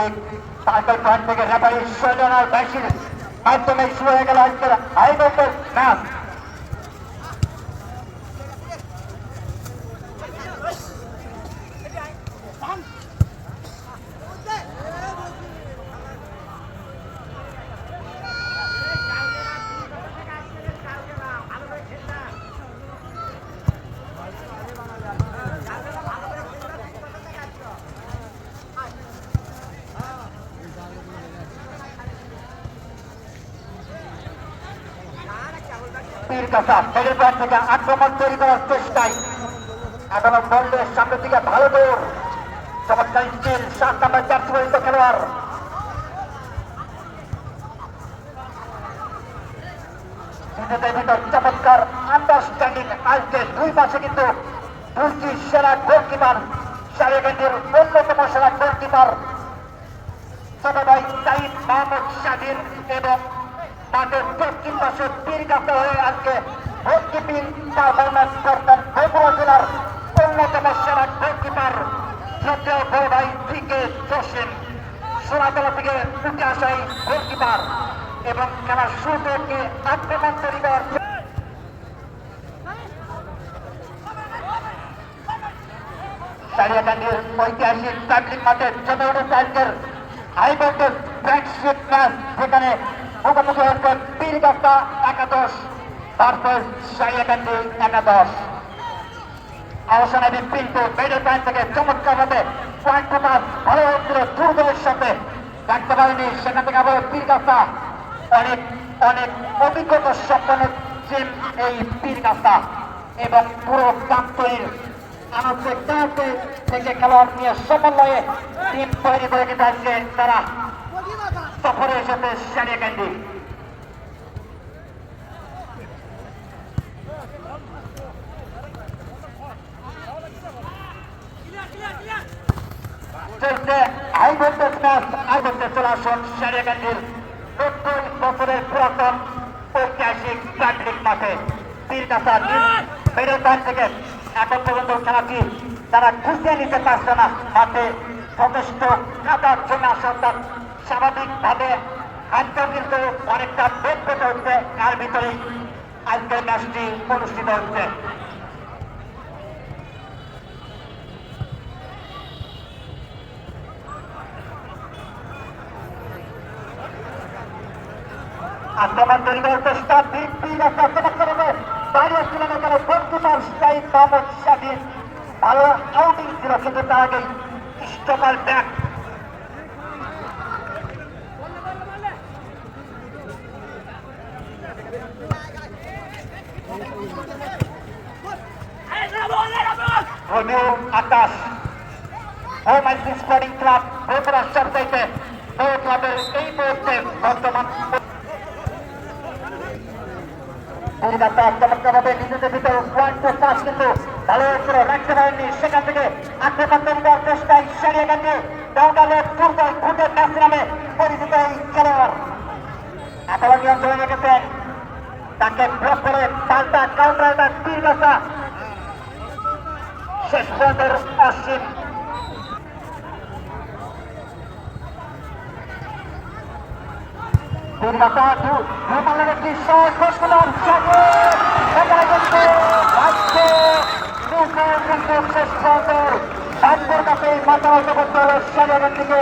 ঠিক তারপর পয়েন্ট থেকে রেফারি সৈন্যনার ব্যাসির মাধ্যমে শুরু হয়ে গেল আজকের হাই ম্যাচ। পীর কাসা পয়েন্ট থেকে আক্রমণ তৈরি করার চেষ্টায় এখনও বললের সামনের দিকে ভালো দৌড়। চমৎকার স্টিল সাত নাম্বার চারটি পরিচিত খেলোয়াড়। চমৎকার আন্ডারস্ট্যান্ডিং আসছে দুই কিন্তু সেরা গোলকিপার অন্যতম সেরা গোলকিপার সাইদ মাহমুদ এবং মাঠের দক্ষিণ পাশে পীর কাছে হয়ে আজকে গোলকিপিং পারফরমেন্স করতেন বগুড়া জেলার অন্যতম সেরা গোলকিপার শ্রদ্ধেয় বড় ভাই থেকে জসিম সোনাতলা থেকে উঠে আসা এই গোলকিপার এবং খেলার শুরু আক্রমণ তৈরি ঐতিহাসিক প্রাকৃতিক মাঠে উঠেছে আজকের হাই ফ্রেন্ডশিপ ম্যাচ যেখানে মুখোমুখি হচ্ছে পীর গাছটা একাদশ। ভার্সেস সারিয়াকান্দি একাদশ। অবসানে কিন্তু মেডেল পয়েন্ট থেকে চমৎকার ভাবে পয়েন্ট পাস ভালো হচ্ছিল দুর্গের সাথে রাখতে পারেনি। সেখান থেকে আবার পীর গাছা অনেক অনেক অভিজ্ঞতা সম্পন্ন টিম এই পীর গাছা এবং পুরো প্রান্তরের আনন্দে কাউকে থেকে খেলোয়াড় নিয়ে সমন্বয়ে টিম তৈরি করে কিন্তু আজকে তারা। সফরে এসেছে সারিয়াকান্দি চলছে high voltage match high voltage চলে আসুন বছরের পুরাতন ঐতিহাসিক প্রাকৃতিক মাঠে। তীর খুঁজে নিতে পারছে না। মাঠে যথেষ্ট কাদার জন্য সন্তান স্বাভাবিকভাবে আজকেও কিন্তু অনেকটা বেগ পেতে হচ্ছে, তার ভিতরেই আজকের ম্যাচটি অনুষ্ঠিত হচ্ছে। আক্রমণ শাহিদ ভালো আউটিং ছিল, কিন্তু তার Romeo Akash. Home and sporting club Bogura সবচাইতে বড় ক্লাবের এই মুহূর্তে বর্তমান কলকাতা চমৎকারভাবে নিজেদের ভিতরে পয়েন্ট পাস কিন্তু ভালো করে রাখতে পারেননি। সেখান থেকে আক্রমণ করার চেষ্টায় সারিয়ে গেছে। ডাউটালে দুর্বল খুঁটে ম্যাচ নামে পরিচিত এই খেলোয়াড়। একেবারে নিয়ন্ত্রণে রেখেছেন। তাকে ব্লক করে পাল্টা কাউন্টার তীর গাছা শেষ পর্যন্ত অসীম দুর্গাতা ধুমালের একটি শট শেষ করলাম শেষ পর্যন্ত কাছে মাথা উঁচু করতে হবে। সাজারের দিকে